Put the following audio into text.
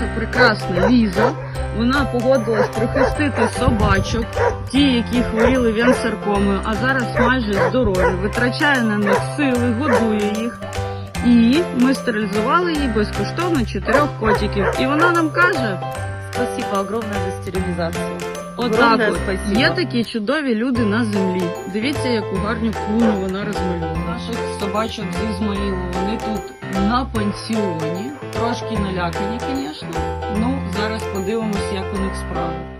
наша прекрасна Ліза. Вона погодилась прихистити собачок, ті, які хворіли венсаркомою, а зараз майже здорові, витрачає на них сили, годує їх. І ми стерилізували їй безкоштовно чотирьох котиків. І вона нам каже: Спасибо огромное за стерилизацию. отак, Огромне от, спасибо. є такі чудові люди на землі. Дивіться, яку гарну клуну вона розмалювала. Наших собачок з Ізмаїлу, вони тут на пансіоні, трошки налякані, звісно. Ну, зараз подивимося, як у них справи.